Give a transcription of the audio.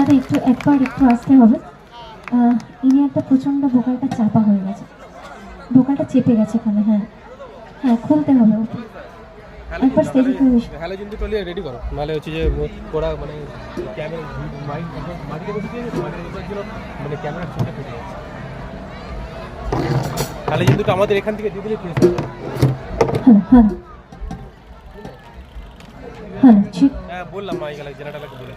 আর একটু একবার একটু আসতে হবে। ইনি একটা প্রচণ্ড বোকালটা চাপা হয়ে গেছে। বোকালটা চেপে গেছে এখানে হ্যাঁ। হ্যাঁ খুলতে হবে ওকে। একবার স্টেজে দুটো রেডি করো। নাহলে হচ্ছে যে ওরা মানে ক্যামেরা মাইক মাটিতে বসে দিয়ে মাটিতে বসার জন্য মানে ক্যামেরা ছুটে ফেটে আমাদের এখান থেকে দিয়ে দিলে ফ্রেশ হয়ে হ্যালো হ্যালো। হ্যালো ঠিক। হ্যাঁ বললাম মাইক আলাদা জেনারেটালাকে বলে।